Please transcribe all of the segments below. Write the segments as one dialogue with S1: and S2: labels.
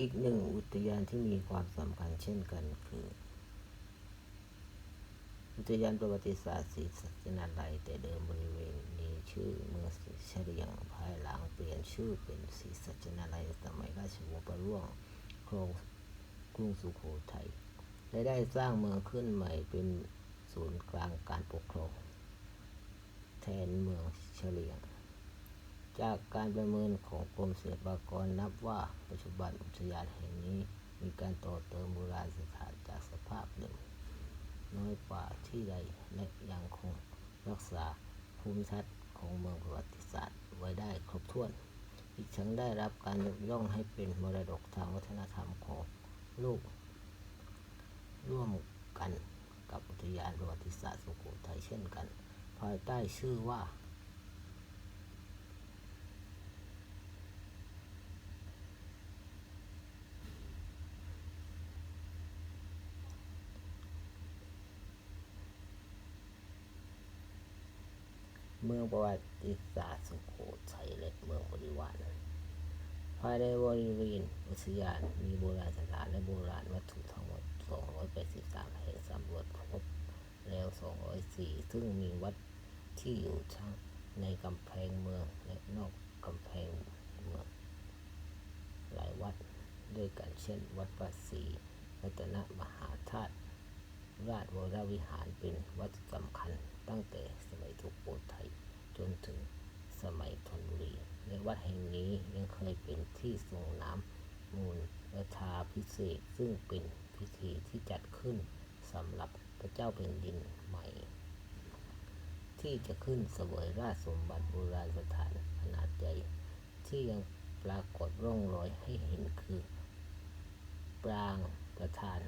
S1: อีกหนึ่งอุทยานที่มีความสำคัญเช่นกันคือ อุทยานประวัติศาสตร์ศรีสัชนาลัยแต่เดิมบริเวณนี้ชื่อเมืองเฉลียงภายหลังเปลี่ยนชื่อเป็นศรีสัชนาลัยสมัยราชวงศ์ประร่วงโครงกรุงสุโขทัยและได้สร้างเมืองขึ้นใหม่เป็นศูนย์กลางการปกครองแทนเมืองเฉลียง จากการประเมินของกรมศิลปากรนับว่าปัจจุบันอุทยานแห่งนี้มีการต่อเติมโบราณสถานจากสภาพเดิมน้อยกว่าที่ใดและยังคงรักษาภูมิทัศน์ของเมืองประวัติศาสตร์ไว้ได้ครบถ้วน อีกทั้งได้รับการยกย่องให้เป็นมรดกทางวัฒนธรรมของโลก ร่วมกันกับอุทยานประวัติศาสตร์สุโขทัยเช่นกัน ภายใต้ชื่อว่า เมืองประวัติศาสตร์สุโขทัยและเมืองบริวารภายในบริเวณอุทยานมีโบราณสถานและโบราณวัตถุทั้งหมด 283 แห่งสำรวจพบแล้ว 204 ซึ่งมีวัดที่อยู่ทั้งในกำแพงเมืองและนอกกำแพงเมือง หลายวัดด้วยกันเช่น วัดพระศรีรัตนมหาธาตุราชวรวิหารเป็นวัดสำคัญตั้งแต่ สมัยสุโขทัยจนถึงสมัยธนบุรีและวัดแห่งนี้ยังเคยเป็นที่ส่งน้ำมูลและทาพิเศษซึ่งเป็นพิธีที่จัดขึ้นสำหรับพระเจ้าแผ่นดินใหม่ ที่จะขึ้นเสวยราชสมบัติโบราณสถานขนาดใหญ่ที่ยังปรากฏร่องรอยให้เห็นคือ ปรางประธาน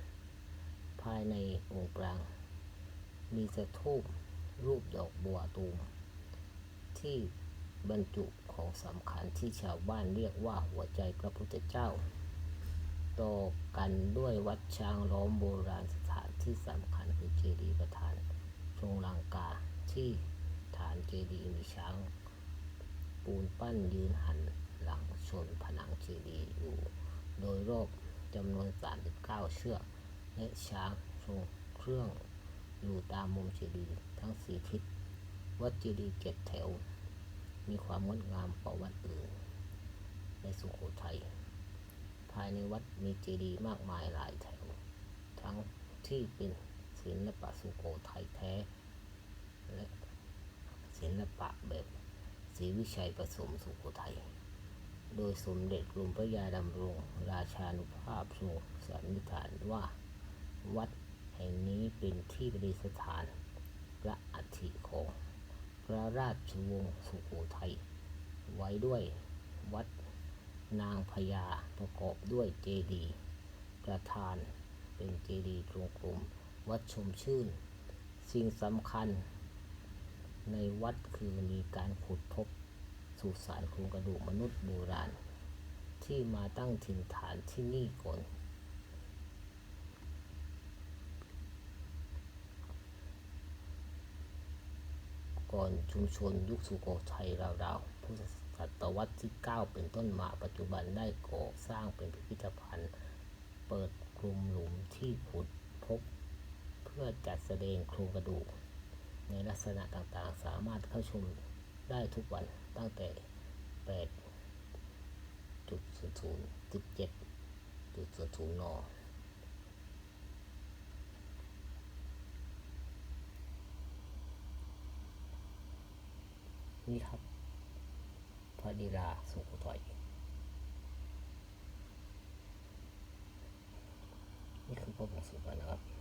S1: ภายในองค์ปราง มีสถูป รูปดอกบัวตูมที่บรรจุของสำคัญที่ชาวบ้านเรียกว่าหัวใจพระพุทธเจ้า ต่อกันด้วยวัดช้างล้อมโบราณสถานที่สำคัญคือเจดีย์ประธานทรงลังกาที่ฐานเจดีย์มีช้าง ปูนปั้นยืนหันหลังชนผนังเจดีย์อยู่ โดยรอบจำนวน 39 เชือกและช้างทรงเครื่อง อยู่ตามมุมเจดีย์ทั้งสี่ทิศ วัดเจดีย์เจ็ดแถว มีความงดงามกว่าวัดอื่น ในสุโขทัย ภายในวัดมีเจดีย์มากมายหลายแถว ทั้งที่เป็นศิลปะสุโขทัยแท้ และศิลปะแบบศรีวิชัยผสมสุโขทัย โดยสมเด็จกรมพระยาดำรง ราชานุภาพทรงสันนิษฐานว่าวัด แห่งนี้เป็นที่ประดิษฐานพระอัฐิของพระราชวงศ์สุโขทัยไว้ด้วยวัดนางพญาประกอบด้วยเจดีย์ประธานเป็นเจดีย์ตรงกลมวัดชมชื่น สิ่งสำคัญ ในวัดคือมีการขุดพบสุสานโครงกระดูกมนุษย์โบราณ ที่มาตั้งถิ่นฐานที่นี่ก่อน ก่อนชุมชนยุคสุโขทัยราวๆพุทธศตวรรษที่ 9 เป็นต้นมาปัจจุบันได้ก่อสร้างเป็นพิพิธภัณฑ์ เปิดกลุ่มหลุมที่ขุดพบ เพื่อจัดแสดงโครงกระดูก ในลักษณะต่างๆ สามารถเข้าชมได้ทุกวันตั้งแต่8จุดศูน นี่ครับพระดีลาสุโขทัยนี่คือพระบงสุวรรณนะครับ